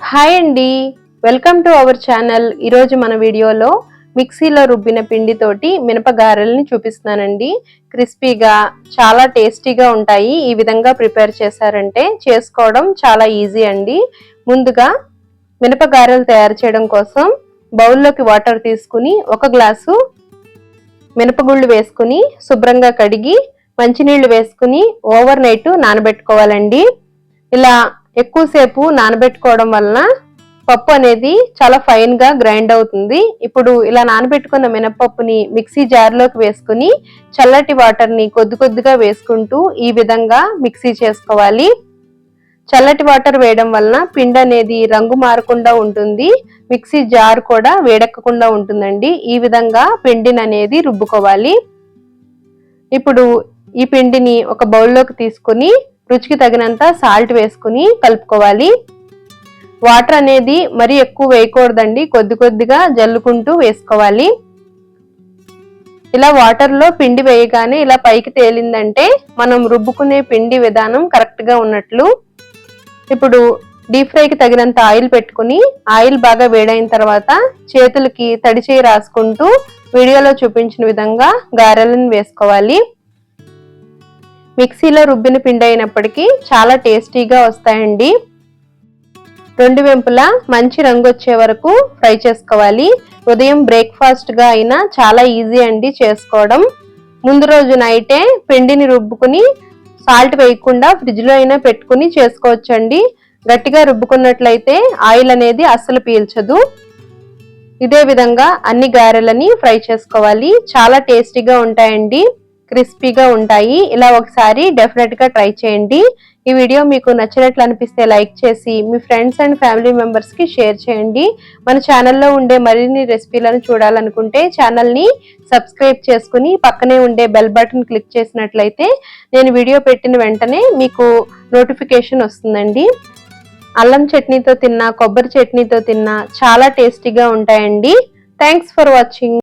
Hi అండి. Welcome to our channel. ఈరోజు మన వీడియోలో మిక్సీలో రుబ్బిన పిండితోటి మినపగారెల్ని చూపిస్తున్నానండి. క్రిస్పీగా చాలా టేస్టీగా ఉంటాయి. ఈ విధంగా ప్రిపేర్ చేశారంటే చేసుకోవడం చాలా ఈజీ అండి. ముందుగా మినపగారెలు తయారు చేయడం కోసం బౌల్లోకి వాటర్ తీసుకుని ఒక గ్లాసు మినపగుళ్ళు వేసుకుని శుభ్రంగా కడిగి మంచినీళ్ళు వేసుకుని ఓవర్ నైట్ నానబెట్టుకోవాలండి. ఇలా ఎక్కువసేపు నానబెట్టుకోవడం వలన పప్పు అనేది చాలా ఫైన్గా గ్రైండ్ అవుతుంది. ఇప్పుడు ఇలా నానబెట్టుకున్న మినపప్పుని మిక్సీ జార్లోకి వేసుకుని చల్లటి వాటర్ని కొద్ది కొద్దిగా వేసుకుంటూ ఈ విధంగా మిక్సీ చేసుకోవాలి. చల్లటి వాటర్ వేయడం వలన పిండి అనేది రంగు మారకుండా ఉంటుంది. మిక్సీ జార్ కూడా వేడెక్కకుండా ఉంటుందండి. ఈ విధంగా పిండిని అనేది రుబ్బుకోవాలి. ఇప్పుడు ఈ పిండిని ఒక బౌల్లోకి తీసుకుని రుచికి తగినంత సాల్ట్ వేసుకుని కలుపుకోవాలి. వాటర్ అనేది మరి ఎక్కువ వేయకూడదండి. కొద్ది కొద్దిగా జల్లుకుంటూ వేసుకోవాలి. ఇలా వాటర్లో పిండి వేయగానే ఇలా పైకి తేలిందంటే మనం రుబ్బుకునే పిండి విధానం కరెక్ట్గా ఉన్నట్లు. ఇప్పుడు డీప్ ఫ్రైకి తగినంత ఆయిల్ పెట్టుకుని ఆయిల్ బాగా వేడైన తర్వాత చేతులకి తడి చేయి రాసుకుంటూ వీడియోలో చూపించిన విధంగా గారెలను వేసుకోవాలి. మిక్సీలో రుబ్బిన పిండి అయినప్పటికీ చాలా టేస్టీగా వస్తాయండి. రెండు వెంపులా మంచి రంగు వచ్చే వరకు ఫ్రై చేసుకోవాలి. ఉదయం బ్రేక్ఫాస్ట్గా అయినా చాలా ఈజీ అండి చేసుకోవడం. ముందు రోజు నైటే పిండిని రుబ్బుకుని సాల్ట్ వేయకుండా ఫ్రిడ్జ్లో అయినా పెట్టుకుని చేసుకోవచ్చండి. గట్టిగా రుబ్బుకున్నట్లయితే ఆయిల్ అనేది అస్సలు పీల్చదు. ఇదే విధంగా అన్ని గారెలని ఫ్రై చేసుకోవాలి. చాలా టేస్టీగా ఉంటాయండి. క్రిస్పీగా ఉంటాయి. ఇలా ఒకసారి డెఫినెట్గా ట్రై చేయండి. ఈ వీడియో మీకు నచ్చినట్లు అనిపిస్తే లైక్ చేసి మీ ఫ్రెండ్స్ అండ్ ఫ్యామిలీ మెంబర్స్కి షేర్ చేయండి. మన ఛానల్లో ఉండే మరిన్ని రెసిపీలను చూడాలనుకుంటే ఛానల్ని సబ్స్క్రైబ్ చేసుకుని పక్కనే ఉండే బెల్ బటన్ క్లిక్ చేసినట్లయితే నేను వీడియో పెట్టిన వెంటనే మీకు నోటిఫికేషన్ వస్తుందండి. అల్లం చట్నీతో తిన్నా కొబ్బరి చట్నీతో తిన్నా చాలా టేస్టీగా ఉంటాయండి. Thanks for watching